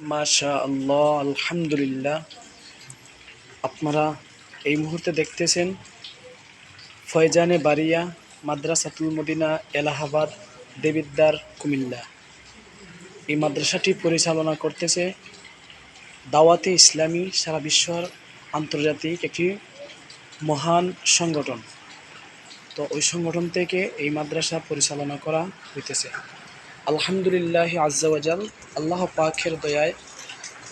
মাশা আল্লাহ আলহামদুলিল্লাহ। আপনারা এই মুহূর্তে দেখতেছেন ফয়জানে বারিয়া, মাদ্রাসাতুল মদিনা, এলাহাবাদ দেবিদ্দার কুমিল্লা। এই মাদ্রাসাটি পরিচালনা করতেছে দাওয়াতে ইসলামী সারা বিশ্বর আন্তর্জাতিক একটি মহান সংগঠন। তো ওই সংগঠন থেকে এই মাদ্রাসা পরিচালনা করা হইতেছে। আলহামদুলিল্লাহ আজ্জাওয়াজাল আল্লাহ পাখের দয়ায়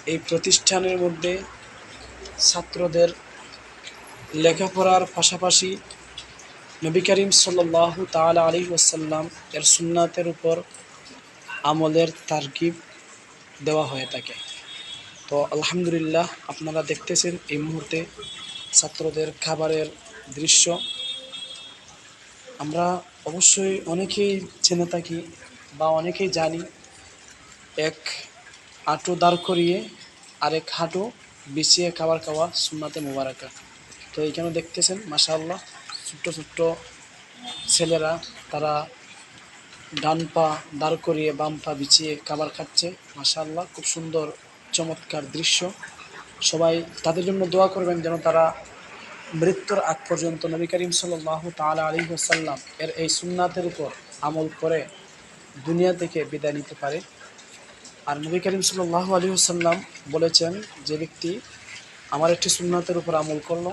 এই প্রতিষ্ঠানের মধ্যে ছাত্রদের লেখাপড়ার পাশাপাশি নবী করিম সাল্লাহ তালা আলী ওসাল্লাম এর সুন্নাতের উপর আমলের তারকিব দেওয়া হয়ে থাকে। তো আলহামদুলিল্লাহ, আপনারা দেখতেছেন এই মুহূর্তে ছাত্রদের খাবারের দৃশ্য। আমরা অবশ্যই অনেকেই চেনে থাকি বা অনেকেই জানি, এক হাঁটু দাঁড় করিয়ে আরেক হাঁটু বিছিয়ে খাবার খাওয়া সুন্নাতে মোবারকা। তো এইখানে দেখতেছেন, মাশাআল্লাহ, ছোট্ট ছোট্ট ছেলেরা, তারা ডান পা দাঁড় করিয়ে বাম পা বিছিয়ে খাবার খাচ্ছে। মাশাআল্লাহ, খুব সুন্দর, চমৎকার দৃশ্য। সবাই তাদের জন্য দোয়া করবেন যেন তারা মৃত্যুর আগ পর্যন্ত নবী করিম সাল্লাহ তালা আলী ওসাল্লাম এর এই সুন্নাতের উপর আমল করে। দুনিয়া থেকে বিদায় নিতে পারে। আর নবী করিম সাল্লাহ আলী হুসাল্লাম বলেছেন, যে ব্যক্তি আমার একটি সুন্নাতের উপর আমল করল